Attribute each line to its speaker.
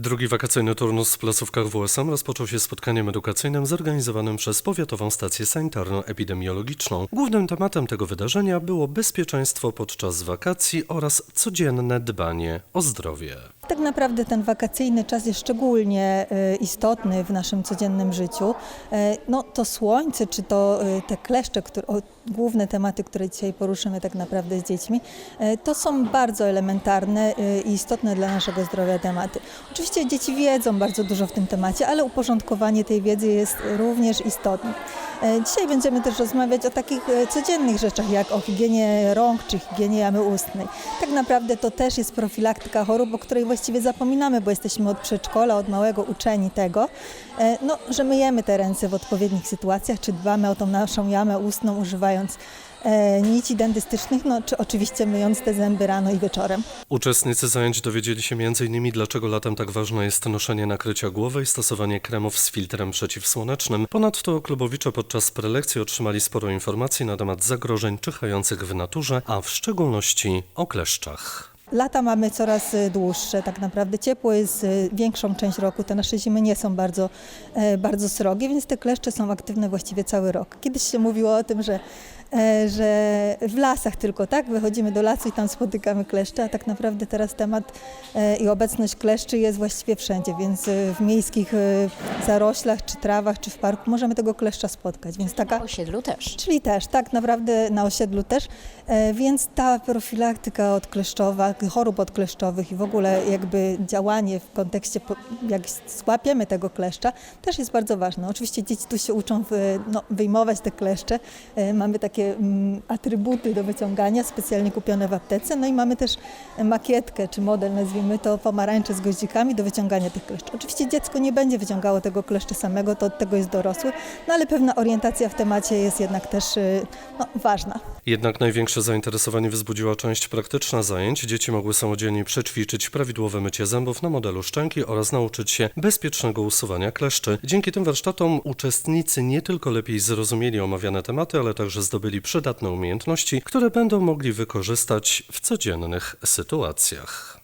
Speaker 1: Drugi wakacyjny turnus w placówkach WSM rozpoczął się spotkaniem edukacyjnym zorganizowanym przez Powiatową Stację Sanitarno-Epidemiologiczną. Głównym tematem tego wydarzenia było bezpieczeństwo podczas wakacji oraz codzienne dbanie o zdrowie.
Speaker 2: Tak naprawdę ten wakacyjny czas jest szczególnie e, istotny w naszym codziennym życiu. E, No to słońce, czy to e, te kleszcze, które, główne tematy, które dzisiaj poruszymy tak naprawdę z dziećmi, to są bardzo elementarne i istotne dla naszego zdrowia tematy. Oczywiście dzieci wiedzą bardzo dużo w tym temacie, ale uporządkowanie tej wiedzy jest również istotne. E, Dzisiaj będziemy też rozmawiać o takich e, codziennych rzeczach, jak o higienie rąk czy higienie jamy ustnej. Tak naprawdę to też jest profilaktyka chorób, o której właściwie zapominamy, bo jesteśmy od przedszkola, od małego uczeni tego, e, no, że myjemy te ręce w odpowiednich sytuacjach, czy dbamy o tą naszą jamę ustną, używając nici dentystycznych, no, czy oczywiście myjąc te zęby rano i wieczorem.
Speaker 1: Uczestnicy zajęć dowiedzieli się m.in. dlaczego latem tak ważne jest noszenie nakrycia głowy i stosowanie kremów z filtrem przeciwsłonecznym. Ponadto klubowicze podczas prelekcji otrzymali sporo informacji na temat zagrożeń czyhających w naturze, a w szczególności o kleszczach.
Speaker 2: Lata mamy coraz y, dłuższe, tak naprawdę ciepło jest y, większą część roku, te nasze zimy nie są bardzo, e, bardzo srogie, więc te kleszcze są aktywne właściwie cały rok. Kiedyś się mówiło o tym, że, e, że w lasach tylko, tak, wychodzimy do lasu i tam spotykamy kleszcze, a tak naprawdę teraz temat e, i obecność kleszczy jest właściwie wszędzie, więc w miejskich zaroślach, czy trawach, czy w parku możemy tego kleszcza spotkać, więc taka...
Speaker 3: Na osiedlu też.
Speaker 2: Czyli też, tak naprawdę na osiedlu też, e, więc ta profilaktyka odkleszczowa, chorób odkleszczowych i w ogóle jakby działanie w kontekście, jak złapiemy tego kleszcza, też jest bardzo ważne. Oczywiście dzieci tu się uczą wy, no, wyjmować te kleszcze. E, Mamy takie mm, atrybuty do wyciągania, specjalnie kupione w aptece, no i mamy też makietkę, czy model, nazwijmy to, pomarańcze z goździkami do wyciągania tych kleszczy. Oczywiście dziecko nie będzie wyciągało tego kleszcza samego, to od tego jest dorosły, no ale pewna orientacja w temacie jest jednak też y, no, ważna.
Speaker 1: Jednak największe zainteresowanie wzbudziła część praktyczna zajęć. Dzieci mogły samodzielnie przećwiczyć prawidłowe mycie zębów na modelu szczęki oraz nauczyć się bezpiecznego usuwania kleszczy. Dzięki tym warsztatom uczestnicy nie tylko lepiej zrozumieli omawiane tematy, ale także zdobyli przydatne umiejętności, które będą mogli wykorzystać w codziennych sytuacjach.